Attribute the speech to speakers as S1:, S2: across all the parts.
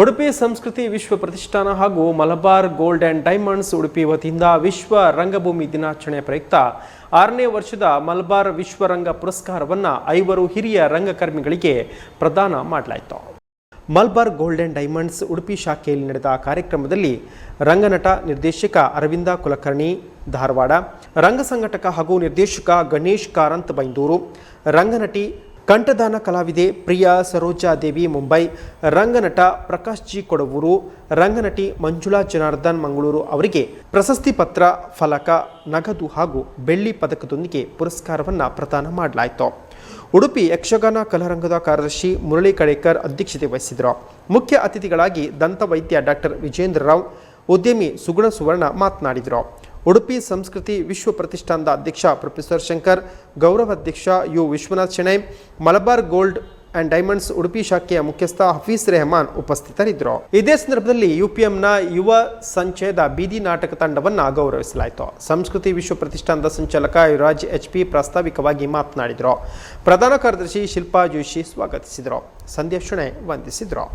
S1: ಉಡುಪಿ ಸಂಸ್ಕೃತಿ ವಿಶ್ವ ಪ್ರತಿಷ್ಠಾನ ಹಾಗೂ Malabar gold and diamonds Udupi ವತಿಯಿಂದ ವಿಶ್ವ ರಂಗಭೂಮಿ ದಿನಾಚರಣೆ ಪ್ರಯುಕ್ತ ಆರನೇ ವರ್ಷದ ಮಲಬಾರ್ ವಿಶ್ವರಂಗ ಪುರಸ್ಕಾರವನ್ನು ಐವರು ಹಿರಿಯ ರಂಗಕರ್ಮಿಗಳಿಗೆ ಪ್ರದಾನ ಮಾಡಲಾಯಿತು. Malabar gold and diamonds Udupi ಶಾಖೆಯಲ್ಲಿ ನಡೆದ ಕಾರ್ಯಕ್ರಮದಲ್ಲಿ ರಂಗನಟ ನಿರ್ದೇಶಕ ಅರವಿಂದ ಕುಲಕರ್ಣಿ, ಧಾರವಾಡ, ರಂಗ ಸಂಘಟಕ ಹಾಗೂ ನಿರ್ದೇಶಕ ಗಣೇಶ್ ಕಾರಂತ್ ಬೈಂದೂರು, ರಂಗನಟಿ ಕಂಠದಾನ ಕಲಾವಿದೆ ಪ್ರಿಯಾ ಸರೋಜಾ ದೇವಿ, ಮುಂಬೈ. ರಂಗನಟ ಪ್ರಕಾಶ್ ಜಿ ಕೊಡವೂರು. ರಂಗನಟಿ ಮಂಜುಳಾ ಜನಾರ್ದನ್, ಮಂಗಳೂರು. ಅವರಿಗೆ ಪ್ರಶಸ್ತಿ ಪತ್ರ, ಫಲಕ, ನಗದು ಹಾಗೂ ಬೆಳ್ಳಿ ಪದಕದೊಂದಿಗೆ ಪುರಸ್ಕಾರವನ್ನು ಪ್ರದಾನ ಮಾಡಲಾಯಿತು. ಉಡುಪಿ ಯಕ್ಷಗಾನ ಕಲಾರಂಗದ ಕಾರ್ಯದರ್ಶಿ ಮುರಳಿ ಕಡೇಕರ್ ಅಧ್ಯಕ್ಷತೆ ವಹಿಸಿದರು. ಮುಖ್ಯ ಅತಿಥಿಗಳಾಗಿ ದಂತವೈದ್ಯ ಡಾಕ್ಟರ್ ವಿಜೇಂದ್ರ ರಾವ್ ಉದ್ಯಮಿ ಸುಗುಣ ಸುವರ್ಣ ಮಾತನಾಡಿದರು. ಉಡುಪಿ ಸಂಸ್ಕೃತಿ ವಿಶ್ವ ಪ್ರತಿಷ್ಠಾನದ ಅಧ್ಯಕ್ಷ ಪ್ರೊಫೆಸರ್ ಶಂಕರ್, ಗೌರವ ಅಧ್ಯಕ್ಷ U Vishwanath Shenoy, Malabar gold and diamonds Udupi ಶಾಖೆಯ ಮುಖ್ಯಸ್ಥ ಹಫೀಸ್ ರೆಹಮಾನ್ ಉಪಸ್ಥಿತರಿದ್ದರು. ಇದೇ ಸಂದರ್ಭದಲ್ಲಿ ಯುಪಿಎಂನ ಯುವ ಸಂಚಯದ ಬೀದಿ ನಾಟಕ ತಂಡವನ್ನು ಗೌರವಿಸಲಾಯಿತು. ಸಂಸ್ಕೃತಿ ವಿಶ್ವ ಪ್ರತಿಷ್ಠಾನದ ಸಂಚಾಲಕ ಯುವರಾಜ್ ಎಚ್ ಪಿ ಪ್ರಾಸ್ತಾವಿಕವಾಗಿ ಮಾತನಾಡಿದರು. ಪ್ರಧಾನ ಕಾರ್ಯದರ್ಶಿ ಶಿಲ್ಪಾ ಜೋಶಿ ಸ್ವಾಗತಿಸಿದರು. ಸಂಧ್ಯಾ ಶುಣೆ ವಂದಿಸಿದರು.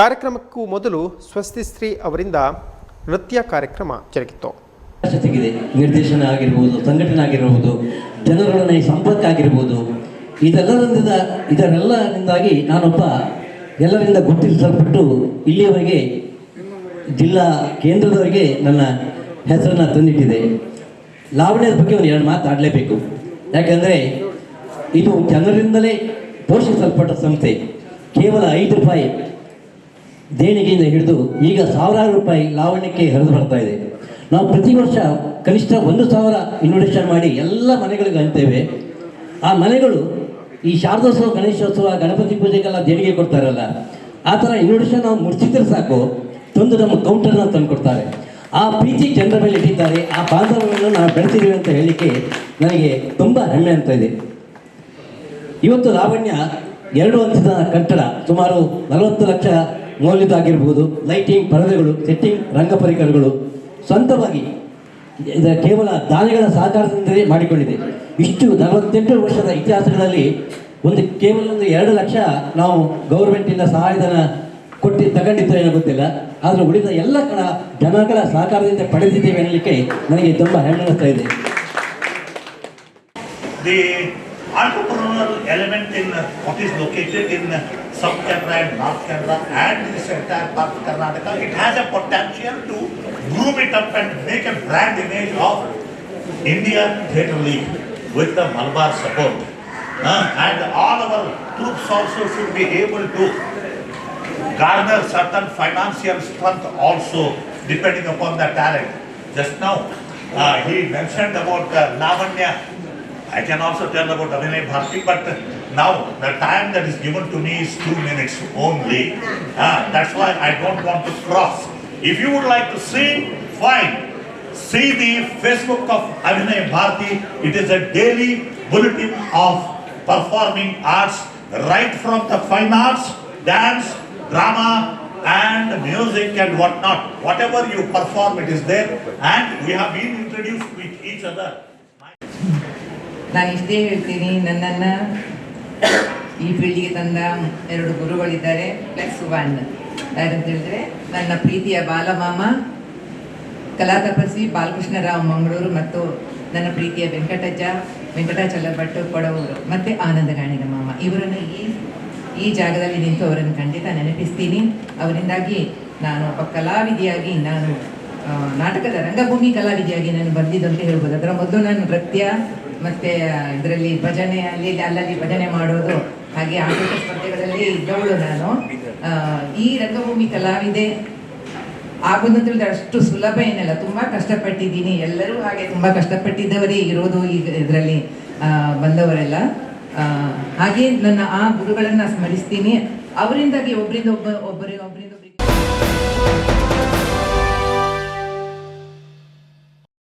S1: ಕಾರ್ಯಕ್ರಮಕ್ಕೂ ಮೊದಲು ಸ್ವಸ್ತಿಸ್ತ್ರೀ ಅವರಿಂದ ನೃತ್ಯ ಕಾರ್ಯಕ್ರಮ ಜರುಗಿತು.
S2: ಅವಶ್ಯಕತೆಗಿದೆ ನಿರ್ದೇಶನ ಆಗಿರ್ಬೋದು, ಸಂಘಟನೆ ಆಗಿರಬಹುದು ಜನರೊಡನೆ ಸಂಪರ್ಕ ಆಗಿರ್ಬೋದು ಇದೆಲ್ಲರಿಂದ ಇದರೆಲ್ಲರಿಂದಾಗಿ ನಾನೊಬ್ಬ ಎಲ್ಲರಿಂದ ಗುರುತಿಸಲ್ಪಟ್ಟು ಇಲ್ಲಿಯವರೆಗೆ ಜಿಲ್ಲಾ ಕೇಂದ್ರದವರೆಗೆ ನನ್ನ ಹೆಸರನ್ನು ತಂದಿಟ್ಟಿದೆ. ಲಾವಣ್ಯದ ಬಗ್ಗೆ ಒಂದು ಎರಡು ಮಾತು ಆಡಲೇಬೇಕು. ಯಾಕಂದರೆ ಇದು ಜನರಿಂದಲೇ ಪೋಷಿಸಲ್ಪಟ್ಟ ಸಂಸ್ಥೆ. ಕೇವಲ ಐದು ರೂಪಾಯಿ ದೇಣಿಗೆಯಿಂದ ಹಿಡಿದು ಈಗ ಸಾವಿರಾರು ರೂಪಾಯಿ ಲಾವಣ್ಯಕ್ಕೆ ಹರಿದು ಬರ್ತಾ ಇದೆ. ನಾವು ಪ್ರತಿ ವರ್ಷ ಕನಿಷ್ಠ ಒಂದು ಸಾವಿರ ಇನ್ವಿಟೇಷನ್ ಮಾಡಿ ಎಲ್ಲ ಮನೆಗಳಿಗೆ ಅಂತೇವೆ. ಆ ಮನೆಗಳು ಈ ಶಾರದೋತ್ಸವ, ಗಣೇಶೋತ್ಸವ, ಗಣಪತಿ ಪೂಜೆಗೆಲ್ಲ ದೇಣಿಗೆ ಕೊಡ್ತಾರಲ್ಲ, ಆ ಥರ ಇನ್ವಿಟೇಷನ್ ನಾವು ಮುಡ್ಸಿದ್ರೆ ಸಾಕು. ತಂದು ನಮ್ಮ ಕೌಂಟರ್ನ ತಂದು ಕೊಡ್ತಾರೆ. ಆ ಪ್ರೀತಿ ಜನರ ಮೇಲೆ ಇಟ್ಟಿದ್ದಾರೆ. ಆ ಬಾಂಧವ್ಯವನ್ನು ನಾವು ಬೆಳೆಸಿದ್ದೀವಿ ಅಂತ ಹೇಳಲಿಕ್ಕೆ ನನಗೆ ತುಂಬ ಹೆಮ್ಮೆ ಅಂತ ಇದೆ. ಇವತ್ತು ಲಾವಣ್ಯ ಎರಡು ಹಂತದ ಕಟ್ಟಡ, ಸುಮಾರು ನಲವತ್ತು ಲಕ್ಷ ಮೌಲ್ಯದಾಗಿರ್ಬೋದು ಲೈಟಿಂಗ್ ಪರದೆಗಳು ಸೆಟ್ಟಿಂಗ್ ರಂಗ ಪರಿಕರಗಳು. ಸ್ವಂತವಾಗಿ ಇದು ಕೇವಲ ದಾನಿಗಳ ಸಹಕಾರದಿಂದಲೇ ಮಾಡಿಕೊಂಡಿದೆ. ಇಷ್ಟು ನಲವತ್ತೆಂಟು ವರ್ಷದ ಇತಿಹಾಸಗಳಲ್ಲಿ ಒಂದು ಕೇವಲ ಒಂದು ಎರಡು ಲಕ್ಷ ನಾವು ಗೌರ್ಮೆಂಟಿಂದ ಸಹಾಯಧನ ಕೊಟ್ಟು ತಗೊಂಡಿದ್ದರೆ ಗೊತ್ತಿಲ್ಲ. ಆದರೆ ಉಳಿದ ಎಲ್ಲ ಕಡ ಜನಗಳ ಸಹಕಾರದಿಂದ ಪಡೆದಿದ್ದೇವೆ ಅನ್ನಲಿಕ್ಕೆ ನನಗೆ ತುಂಬ ಹೆಮ್ಮೆ ಇದೆ.
S3: The entrepreneurial element in what is located in South Canara and North Canara and this entire part of Karnataka, it has a groom it up and make a brand image of India Theatre League with the Malabar support. Uh, and all our troops also should be able to garner certain financial strength also depending upon the talent. Just now, uh, he mentioned about uh, Lavanya. I can also tell about Abhinay Bharti, but now the time that is given to me is two minutes only. Uh, that's why I don't want to cross. If you would like to see, fine. See the Facebook of Abhinay Bharti. It is a daily bulletin of performing arts, right from the fine arts, dance, drama, and music and whatnot. Whatever you perform, it is there. And we have been introduced with each other.
S4: ನಾನು ಇಷ್ಟೇ ಹೇಳ್ತೀನಿ ನನ್ನನ್ನು ಈ ಫೀಲ್ಡಿಗೆ ತಂದ ಎರಡು ಗುರುಗಳಿದ್ದಾರೆ plus one ಯಾರಂತ ಹೇಳಿದ್ರೆ ನನ್ನ ಪ್ರೀತಿಯ ಬಾಲಮಾಮ ಕಲಾ ತಪಸ್ವಿ ಬಾಲಕೃಷ್ಣರಾವ್ ಮಂಗಳೂರು ಮತ್ತು ನನ್ನ ಪ್ರೀತಿಯ ವೆಂಕಟಜ್ಜ, ವೆಂಕಟಾಚಲ ಭಟ್ ಕೊಡವೂರು ಮತ್ತು ಆನಂದ ಗಾಣಿನ ಮಾಮ. ಇವರನ್ನು ಈ ಈ ಜಾಗದಲ್ಲಿ ನಿಂತು ಅವರನ್ನು ಖಂಡಿತ ನೆನಪಿಸ್ತೀನಿ. ಅವರಿಂದಾಗಿ ನಾನು ಒಬ್ಬ ಕಲಾವಿದಿಯಾಗಿ ನಾನು ನಾಟಕದ ರಂಗಭೂಮಿ ಕಲಾವಿದಿಯಾಗಿ ನಾನು ಬಂದಿದ್ದು ಅಂತ ಹೇಳ್ಬೋದು. ಅದರ ಮೊದಲು ನಾನು ನೃತ್ಯ ಮತ್ತು ಇದರಲ್ಲಿ ಭಜನೆ, ಅಲ್ಲಿ ಅಲ್ಲಲ್ಲಿ ಭಜನೆ ಮಾಡೋದು, ಹಾಗೆ ಆಟೋಟ ಸ್ಪರ್ಧೆಗಳಲ್ಲಿ ಇದ್ದವಳು ನಾನು. ಈ ರಂಗಭೂಮಿ ಕಲಾವಿದೆ ಆಗೋದಂದ್ರೆ ಅಷ್ಟು ಸುಲಭ ಏನಲ್ಲ. ತುಂಬಾ ಕಷ್ಟಪಟ್ಟಿದ್ದೀನಿ. ಎಲ್ಲರೂ ಹಾಗೆ ತುಂಬಾ ಕಷ್ಟಪಟ್ಟಿದ್ದವರೇ ಇರೋದು ಈಗ ಇದರಲ್ಲಿ ಬಂದವರೆಲ್ಲ. ಹಾಗೆ ನನ್ನ ಆ ಗುರುಗಳನ್ನು ಸ್ಮರಿಸ್ತೀನಿ. ಅವರಿಂದಾಗಿ ಒಬ್ಬರಿಂದ ಒಬ್ಬ ಒಬ್ಬರಿಗೆ ಒಬ್ಬರಿಂದ